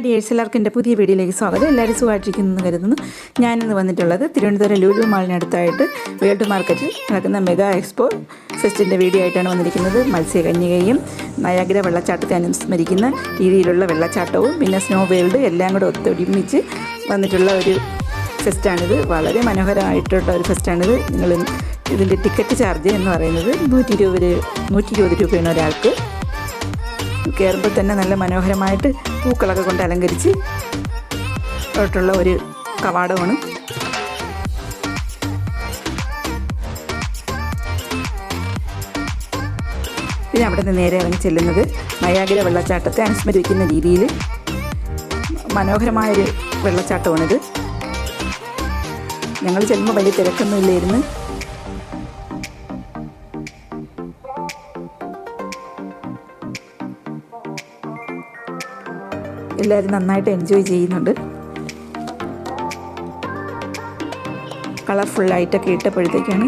Dears എല്ലാവർക്കും എന്റെ പുതിയ വീഡിയോയിലേക്ക് സ്വാഗതം. എല്ലാവരും സുഖമായിട്ടിരിക്കുന്നു കരുതുന്നു. ഞാനിന്ന് വന്നിട്ടുള്ളത് തിരുവനന്തപുരം ലുലു മാളിനടുത്തായിട്ട് വേൾഡ് മാർക്കറ്റിൽ നടക്കുന്ന മെഗാ എക്സ്പോ ഫെസ്റ്റിന്റെ വീഡിയോ ആയിട്ടാണ് വന്നിരിക്കുന്നത്. മത്സ്യകന്യകയും നയാഗ്ര വെള്ളച്ചാട്ടത്തെ അനുസ്മരിക്കുന്ന രീതിയിലുള്ള വെള്ളച്ചാട്ടവും പിന്നെ സ്നോ വേൾഡ് എല്ലാം കൂടെ ഒത്തൊരുമിച്ച് വന്നിട്ടുള്ള ഒരു ഫെസ്റ്റാണിത്. വളരെ മനോഹരമായിട്ടുള്ള ഒരു ഫെസ്റ്റാണിത്. നിങ്ങൾ ഇതിന്റെ ടിക്കറ്റ് ചാർജ് എന്ന് പറയുന്നത് നൂറ്റി ഇരുപത് നൂറ്റി ഇരുപത് രൂപയാണ് ഒരാൾക്ക്. കയറുമ്പോൾ തന്നെ നല്ല മനോഹരമായിട്ട് പൂക്കളൊക്കെ കൊണ്ട് അലങ്കരിച്ച് തൊട്ടുള്ള ഒരു കവാടമാണ്. പിന്നെ അവിടെ നിന്ന് നേരെ ഇറങ്ങി ചെല്ലുന്നത് നയാഗര വെള്ളച്ചാട്ടത്തെ അനുസ്മരിക്കുന്ന രീതിയിൽ മനോഹരമായൊരു വെള്ളച്ചാട്ടമാണിത്. ഞങ്ങൾ ചെല്ലുമ്പോൾ വലിയ തിരക്കൊന്നും ഇല്ലായിരുന്നു എല്ലാവരും നന്നായിട്ട് എൻജോയ് ചെയ്യുന്നുണ്ട്. കളർഫുള്ളായിട്ടൊക്കെ ഇട്ടപ്പോഴത്തേക്കാണ്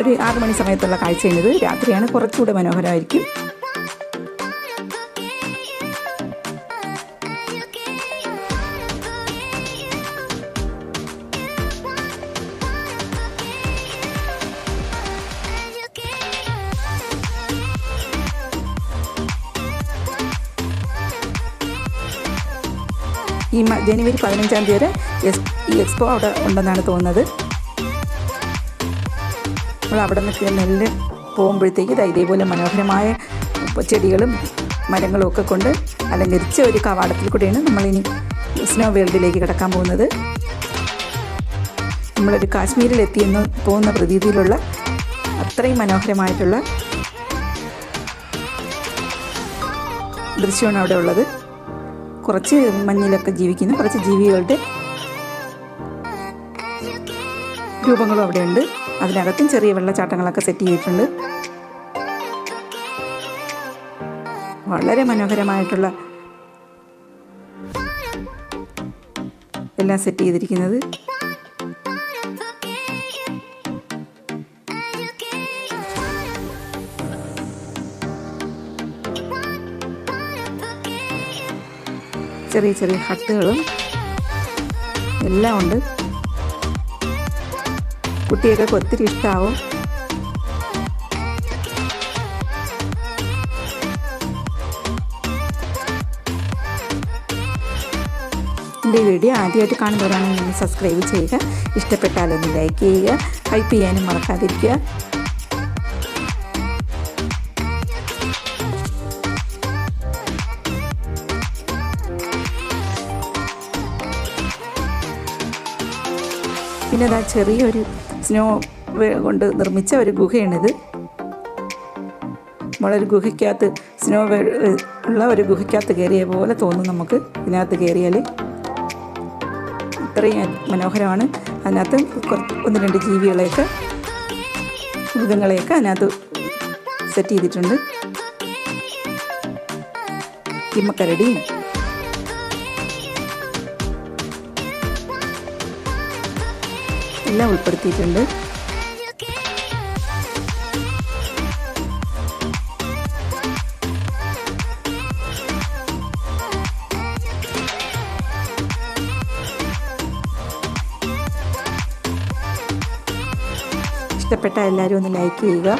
ഒരു ആറ് മണി സമയത്തുള്ള കാഴ്ചയാണിത് രാത്രിയാണ് കുറച്ചുകൂടെ മനോഹരമായിരിക്കും. ഈ ജനുവരി പതിനഞ്ചാം തീയതി വരെ ഈ എക്സ്പോ അവിടെ ഉണ്ടെന്നാണ് തോന്നുന്നത്. നമ്മൾ അവിടെ നിന്ന് നെല്ല് പോകുമ്പോഴത്തേക്ക് ദാ ഇതേപോലെ മനോഹരമായ ചെടികളും മരങ്ങളും ഒക്കെ കൊണ്ട് അലങ്കരിച്ച ഒരു കവാടത്തിൽ കൂടെയാണ് നമ്മളിനി സ്നോ വേൾഡിലേക്ക് കിടക്കാൻ പോകുന്നത്. നമ്മളൊരു കാശ്മീരിൽ എത്തിയെന്ന് തോന്നുന്ന പ്രതീതിയിലുള്ള അത്രയും മനോഹരമായിട്ടുള്ള ദൃശ്യമാണ് അവിടെ ഉള്ളത്. കുറച്ച് മഞ്ഞിലൊക്കെ ജീവിക്കുന്ന. കുറച്ച് ജീവികളുടെ രൂപങ്ങളും അവിടെയുണ്ട്. അതിനകത്തും ചെറിയ വെള്ളച്ചാട്ടങ്ങളൊക്കെ സെറ്റ് ചെയ്തിട്ടുണ്ട്. വളരെ മനോഹരമായിട്ടുള്ള എല്ലാം സെറ്റ് ചെയ്തിരിക്കുന്നത്. ചെറിയ ചെറിയ ഹട്ടുകളും എല്ലാം ഉണ്ട്. കുട്ടിയൊക്കെ ഒത്തിരി ഇഷ്ടമാവും എന്റെ വീഡിയോ ആദ്യമായിട്ട് കാണുന്നവരാണെങ്കിൽ സബ്സ്ക്രൈബ് ചെയ്യുക. ഇഷ്ടപ്പെട്ടാലൊന്ന് ലൈക്ക് ചെയ്യുക. ഹൈപ്പ് ചെയ്യാനും മറക്കാതിരിക്കുക. പിന്നെ അതാ ചെറിയൊരു സ്നോ കൊണ്ട് നിർമ്മിച്ച ഒരു ഗുഹയാണിത്. നമ്മളൊരു ഗുഹയ്ക്കകത്ത് സ്നോ ഉള്ള ഒരു ഗുഹയ്ക്കകത്ത് കയറിയ പോലെ തോന്നും നമുക്ക് ഇതിനകത്ത് കയറിയാൽ അത്രയും മനോഹരമാണ്. അതിനകത്ത് ഒന്ന് രണ്ട് ജീവികളെയൊക്കെ മൃഗങ്ങളെയൊക്കെ അതിനകത്ത് സെറ്റ് ചെയ്തിട്ടുണ്ട്. കിമ്മക്കരടിയും എല്ലാം ഉൾപ്പെടുത്തിയിട്ടുണ്ട്. ഇഷ്ടപ്പെട്ട എല്ലാവരും ഒന്ന് ലൈക്ക് ചെയ്യുക.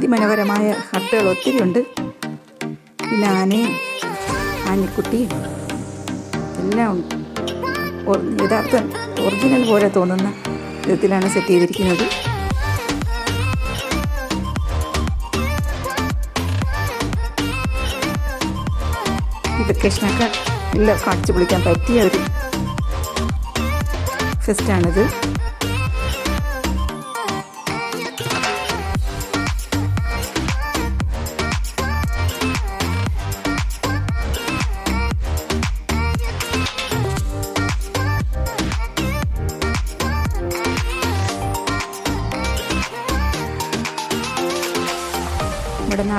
അതിമനോഹരമായ ഹട്ടുകൾ ഒത്തിരി ഉണ്ട് പിന്നെ ആനയും ആനക്കുട്ടിയും എല്ലാം യഥാർത്ഥ ഒറിജിനൽ പോലെ തോന്നുന്ന വിധത്തിലാണ് സെറ്റ് ചെയ്തിരിക്കുന്നത്. ഈ വെക്കേഷനൊക്കെ എല്ലാം കാണിച്ചു പിടിക്കാൻ പറ്റിയ ഒരു ഫെസ്റ്റാണിത്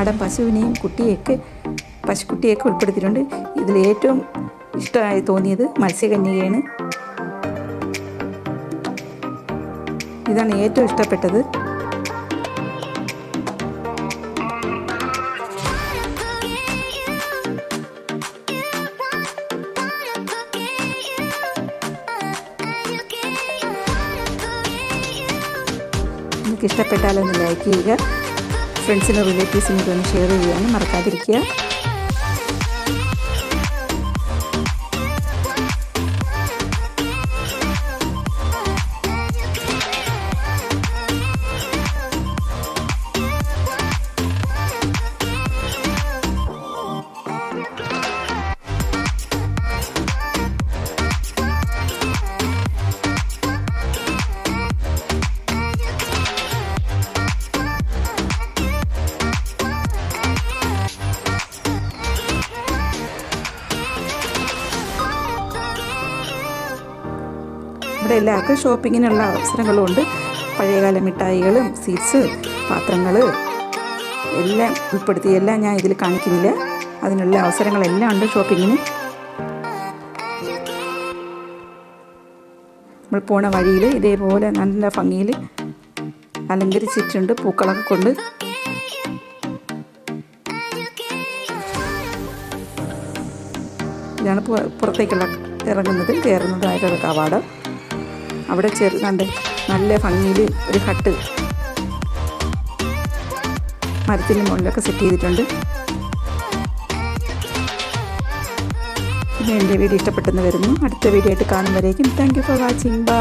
നാടൻ പശുവിനെയും കുട്ടിയൊക്കെ പശുക്കുട്ടിയൊക്കെ ഉൾപ്പെടുത്തിയിട്ടുണ്ട്. ഇതിൽ ഏറ്റവും ഇഷ്ടമായി തോന്നിയത് മത്സ്യകന്യകയാണ്. ഇതാണ് ഏറ്റവും ഇഷ്ടപ്പെട്ടത്. നിങ്ങൾക്ക് ഇഷ്ടപ്പെട്ടാലൊന്ന് ലൈക്ക് ചെയ്യുക. ഫ്രണ്ട്സിനും റിലേറ്റീവ്സിനും ഒന്ന് ഷെയർ ചെയ്യാനും മറക്കാതിരിക്കുക. ഇവിടെ എല്ലാവർക്കും ഷോപ്പിങ്ങിനുള്ള അവസരങ്ങളും ഉണ്ട് പഴയകാല മിഠായികളും സീറ്റ്സ് പാത്രങ്ങൾ എല്ലാം ഉൾപ്പെടുത്തി എല്ലാം ഞാൻ ഇതിൽ കാണിക്കുന്നില്ല. അതിനുള്ള അവസരങ്ങളെല്ലാം ഉണ്ട് ഷോപ്പിങ്ങിന്. നമ്മൾ പോണ വഴിയിൽ ഇതേപോലെ നല്ല ഭംഗിയിൽ അലങ്കരിച്ചിട്ടുണ്ട് പൂക്കളൊക്കെ കൊണ്ട്. ഇതാണ് പുറത്തേക്കുള്ള ഇറങ്ങുന്നത് കയറുന്നതായിട്ടുള്ള കവാടം. അവിടെ ചെറു കണ്ട് നല്ല ഭംഗിയിൽ ഒരു ഹട്ട് മരത്തിന്റെ മുകളിലൊക്കെ സെറ്റ് ചെയ്തിട്ടുണ്ട്. പിന്നെ എന്റെ വീഡിയോ ഇഷ്ടപ്പെട്ടെന്ന് വരുന്നു അടുത്ത വീഡിയോ ആയിട്ട് കാണുമ്പോഴേക്കും thank you for watching bye